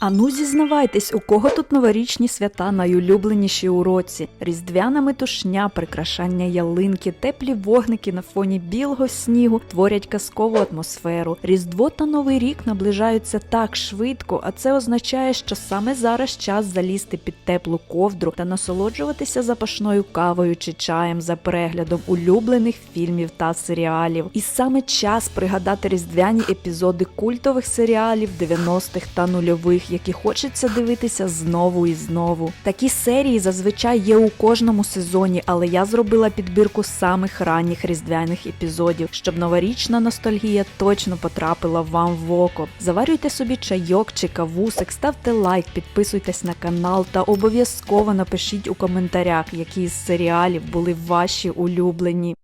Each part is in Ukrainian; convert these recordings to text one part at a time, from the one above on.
Ану, зізнавайтесь, у кого тут новорічні свята найулюбленіші у році? Різдвяна метушня, прикрашання ялинки, теплі вогники на фоні білого снігу творять казкову атмосферу. Різдво та Новий рік наближаються так швидко, а це означає, що саме зараз час залізти під теплу ковдру та насолоджуватися запашною кавою чи чаєм за переглядом улюблених фільмів та серіалів. І саме час пригадати різдвяні епізоди культових серіалів 90-х та нульових, які хочеться дивитися знову і знову. Такі серії зазвичай є у кожному сезоні, але я зробила підбірку самих ранніх різдвяних епізодів, щоб новорічна ностальгія точно потрапила вам в око. Заварюйте собі чайок чи кавусик, ставте лайк, підписуйтесь на канал та обов'язково напишіть у коментарях, які з серіалів були ваші улюблені.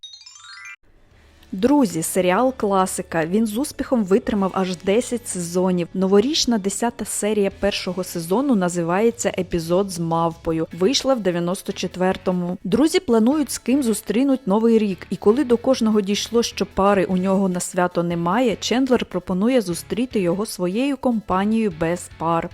Друзі, серіал класика. Він з успіхом витримав аж 10 сезонів. Новорічна 10 серія першого сезону називається Епізод з мавпою. Вийшла в 94-му. Друзі планують з ким зустрінуть новий рік, і коли до кожного дійшло, що пари у нього на свято немає, Чендлер пропонує зустріти його своєю компанією без пар.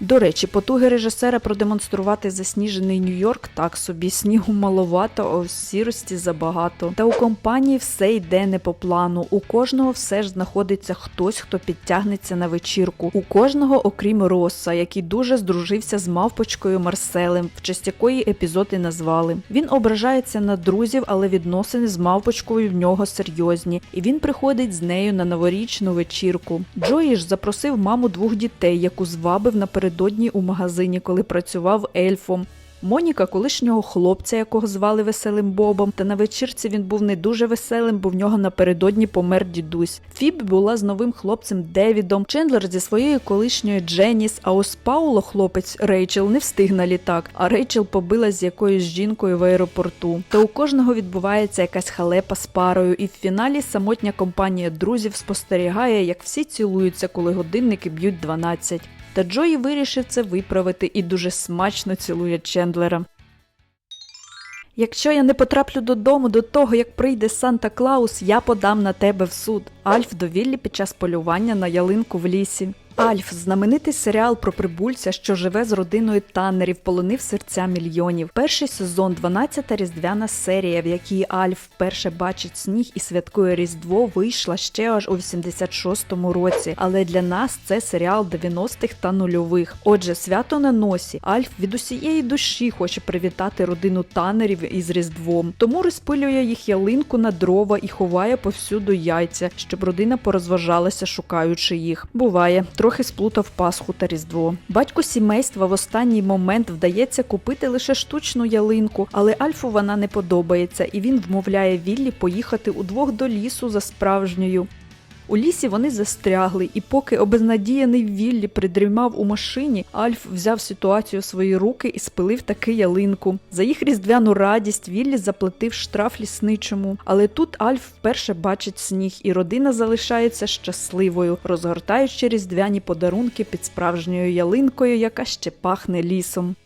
До речі, потуги режисера продемонструвати засніжений Нью-Йорк так собі снігу маловато, а ось сірості забагато. Та у компанії все йде не по плану. У кожного все ж знаходиться хтось, хто підтягнеться на вечірку. У кожного, окрім Роса, який дуже здружився з мавпочкою Марселем, в честь якої епізод і назвали. Він ображається на друзів, але відносини з мавпочкою в нього серйозні, і він приходить з нею на новорічну вечірку. Джої ж запросив маму двох дітей, яку звабив напередодні у магазині, коли працював ельфом. Моніка колишнього хлопця, якого звали Веселим Бобом, та на вечірці він був не дуже веселим, бо в нього напередодні помер дідусь. Фіб була з новим хлопцем Девідом, Чендлер зі своєю колишньою Дженіс, а ось Пауло, хлопець Рейчел, не встиг на літак, а Рейчел побилась з якоюсь жінкою в аеропорту. Та у кожного відбувається якась халепа з парою, і в фіналі самотня компанія друзів спостерігає, як всі цілуються, коли годинники б'ють 12. Та Джої вирішив це виправити і дуже смачно цілує Чендлера. Якщо я не потраплю додому до того, як прийде Санта Клаус, я подам на тебе в суд. Альф до Віллі під час полювання на ялинку в лісі. Альф знаменитий серіал про прибульця, що живе з родиною Таннерів, полонив серця мільйонів. Перший сезон, 12-та різдвяна серія, в якій Альф вперше бачить сніг і святкує Різдво, вийшла ще аж у 86-му році. Але для нас це серіал 90-х та нульових. Отже, свято на носі. Альф від усієї душі хоче привітати родину Таннерів із Різдвом. Тому розпилює їх ялинку на дрова і ховає повсюду яйця, щоб родина порозважалася, шукаючи їх. Буває, трохи сплутав Пасху та Різдво. Батько сімейства в останній момент вдається купити лише штучну ялинку, але Альфу вона не подобається, і він вмовляє Віллі поїхати удвох до лісу за справжньою. У лісі вони застрягли, і поки обезнадіяний Віллі придрімав у машині, Альф взяв ситуацію в свої руки і спилив таки ялинку. За їх різдвяну радість Віллі заплатив штраф лісничому. Але тут Альф вперше бачить сніг, і родина залишається щасливою, розгортаючи різдвяні подарунки під справжньою ялинкою, яка ще пахне лісом.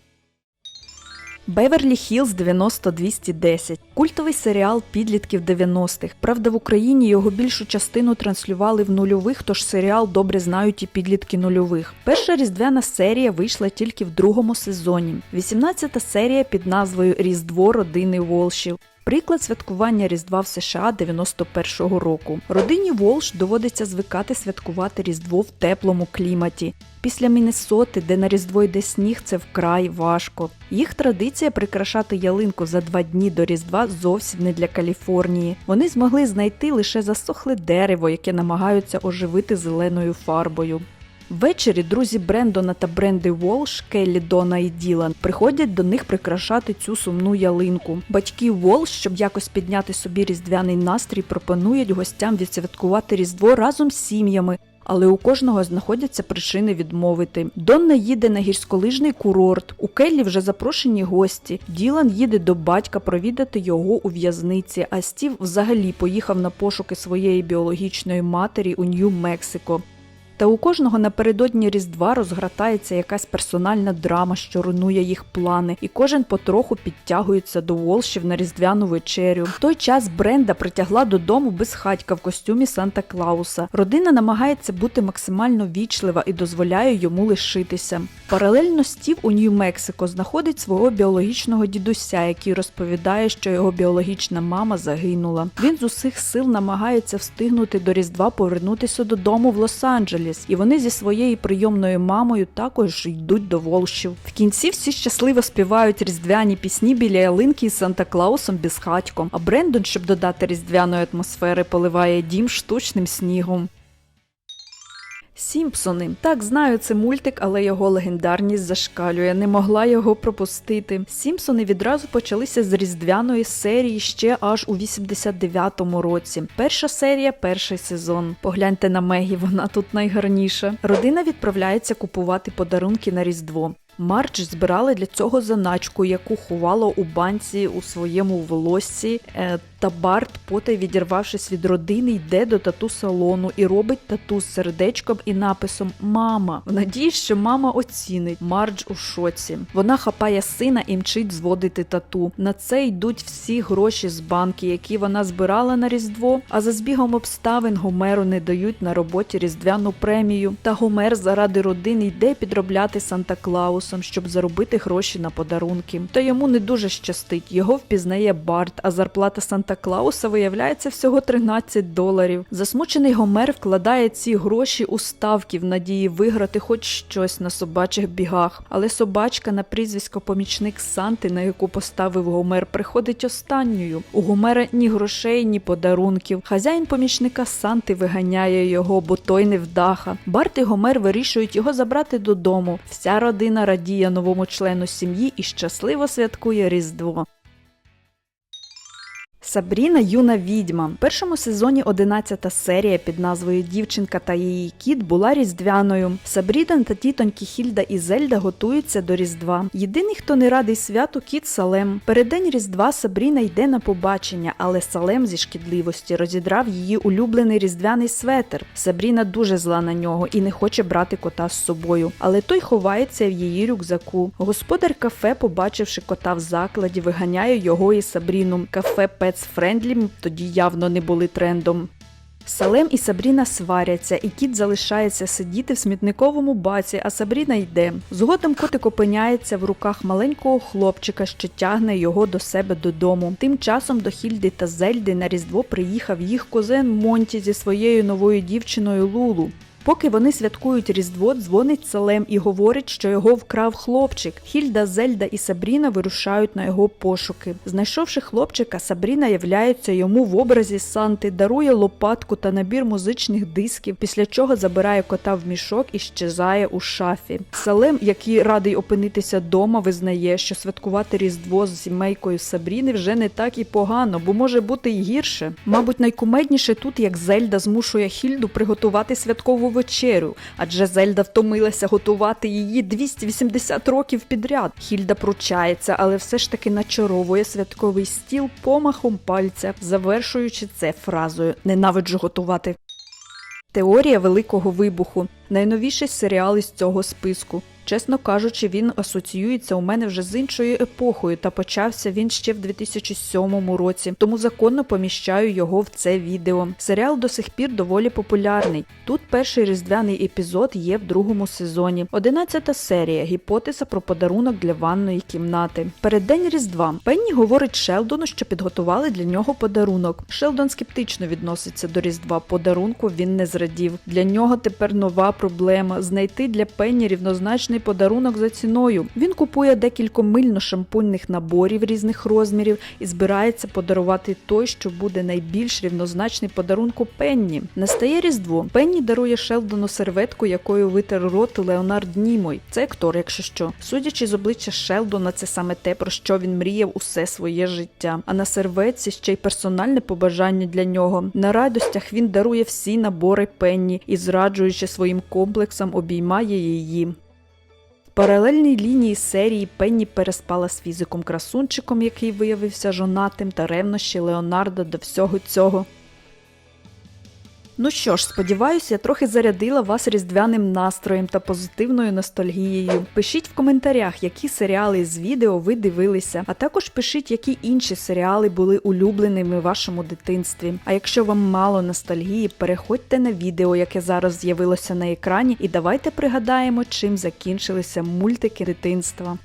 Беверлі Хілз 90-210 – культовий серіал підлітків 90-х. Правда, в Україні його більшу частину транслювали в нульових, тож серіал добре знають і підлітки нульових. Перша різдвяна серія вийшла тільки в другому сезоні. 18-та серія під назвою Різдво родини Волшів. Приклад святкування Різдва в США 91-го року. Родині Волш доводиться звикати святкувати Різдво в теплому кліматі. Після Міннесоти, де на Різдво йде сніг, це вкрай важко. Їх традиція прикрашати ялинку за два дні до Різдва зовсім не для Каліфорнії. Вони змогли знайти лише засохле дерево, яке намагаються оживити зеленою фарбою. Ввечері друзі Брендона та Бренди Волш, Келлі, Дона і Ділан приходять до них прикрашати цю сумну ялинку. Батьки Волш, щоб якось підняти собі різдвяний настрій, пропонують гостям відсвяткувати Різдво разом з сім'ями. Але у кожного знаходяться причини відмовити. Донна їде на гірськолижний курорт. У Келлі вже запрошені гості. Ділан їде до батька провідати його у в'язниці. А Стів взагалі поїхав на пошуки своєї біологічної матері у Нью-Мексико. Та у кожного напередодні Різдва розгратається якась персональна драма, що руйнує їх плани, і кожен потроху підтягується до Волшів на різдвяну вечерю. В той час Бренда притягла додому безхатька в костюмі Санта Клауса. Родина намагається бути максимально вічлива і дозволяє йому лишитися. Паралельно Стів у Нью-Мексико знаходить свого біологічного дідуся, який розповідає, що його біологічна мама загинула. Він з усіх сил намагається встигнути до Різдва повернутися додому в Лос-Анджелес, і вони зі своєю прийомною мамою також йдуть до Волшів. В кінці всі щасливо співають різдвяні пісні біля ялинки із Санта Клаусом безхатьком, а Брендон, щоб додати різдвяної атмосфери, поливає дім штучним снігом. Сімпсони. Так, знаю, це мультик, але його легендарність зашкалює. Не могла його пропустити. Сімпсони відразу почалися з різдвяної серії ще аж у 89-му році. Перша серія, перший сезон. Погляньте на Мегі, вона тут найгарніша. Родина відправляється купувати подарунки на Різдво. Марч збирала для цього заначку, яку ховала у банці у своєму волоссі. Та Барт, потай відірвавшись від родини, йде до тату салону і робить тату з сердечком і написом Мама. В надії, що мама оцінить. Мардж у шоці. Вона хапає сина і мчить зводити тату. На це йдуть всі гроші з банки, які вона збирала на Різдво. А за збігом обставин Гомеру не дають на роботі різдвяну премію. Та Гомер заради родини йде підробляти Санта Клаусом, щоб заробити гроші на подарунки. Та йому не дуже щастить. Його впізнає Барт, а зарплата Санта Клауса виявляється всього 13 доларів. Засмучений Гомер вкладає ці гроші у ставки в надії виграти хоч щось на собачих бігах. Але собачка на прізвисько помічник Санти, на яку поставив Гомер, приходить останньою. У Гомера ні грошей, ні подарунків. Хазяїн помічника Санти виганяє його, бо той не вдаха. Барт і Гомер вирішують його забрати додому. Вся родина радіє новому члену сім'ї і щасливо святкує Різдво. Сабріна юна відьма. В першому сезоні 11-та серія під назвою Дівчинка та її кіт була різдвяною. Сабріна та тітоньки Хільда і Зельда готуються до Різдва. Єдиний, хто не радий святу, кіт Салем. Переддень Різдва Сабріна йде на побачення, але Салем зі шкідливості розідрав її улюблений різдвяний светр. Сабріна дуже зла на нього і не хоче брати кота з собою, але той ховається в її рюкзаку. Господар кафе, побачивши кота в закладі, виганяє його і Сабріну. Кафе Pets Friendly тоді явно не були трендом. Салем і Сабріна сваряться, і кіт залишається сидіти в смітниковому баці, а Сабріна йде. Згодом котик опиняється в руках маленького хлопчика, що тягне його до себе додому. Тим часом до Хільди та Зельди на Різдво приїхав їх кузен Монті зі своєю новою дівчиною Лулу. Поки вони святкують Різдво, дзвонить Салем і говорить, що його вкрав хлопчик. Хільда, Зельда і Сабріна вирушають на його пошуки. Знайшовши хлопчика, Сабріна являється йому в образі Санти, дарує лопатку та набір музичних дисків, після чого забирає кота в мішок і щезає у шафі. Салем, який радий опинитися дома, визнає, що святкувати Різдво з сімейкою Сабріни вже не так і погано, бо може бути й гірше. Мабуть, найкумедніше тут, як Зельда змушує Хільду приготувати святкову вечерю, адже Зельда втомилася готувати її 280 років підряд. Хільда пручається, але все ж таки начаровує святковий стіл помахом пальця, завершуючи це фразою Ненавиджу готувати. Теорія Великого вибуху найновіший серіал із цього списку. Чесно кажучи, він асоціюється у мене вже з іншою епохою, та почався він ще в 2007 році, тому законно поміщаю його в це відео. Серіал до сих пір доволі популярний. Тут перший різдвяний епізод є в другому сезоні. Одинадцята серія гіпотеза про подарунок для ванної кімнати. Переддень Різдва Пенні говорить Шелдону, що підготували для нього подарунок. Шелдон скептично відноситься до Різдва. Подарунку він не зрадів. Для нього тепер нова проблема знайти для Пенні рівнозначний подарунок за ціною. Він купує декілька мильно шампуньних наборів різних розмірів і збирається подарувати той, що буде найбільш рівнозначний подарунку Пенні. Настає Різдво. Пенні дарує Шелдону серветку, якою витер рот Леонард Німой. Це актор, якщо що. Судячи з обличчя Шелдона, це саме те, про що він мріяв усе своє життя. А на серветці ще й персональне побажання для нього. На радостях він дарує всі набори Пенні і, зраджуючи своїм комплексам, обіймає її. Паралельній лінії серії Пенні переспала з фізиком красунчиком, який виявився жонатим, та ревнощі Леонардо до всього цього. Ну що ж, сподіваюся, я трохи зарядила вас різдвяним настроєм та позитивною ностальгією. Пишіть в коментарях, які серіали з відео ви дивилися, а також пишіть, які інші серіали були улюбленими в вашому дитинстві. А якщо вам мало ностальгії, переходьте на відео, яке зараз з'явилося на екрані, і давайте пригадаємо, чим закінчилися мультики дитинства.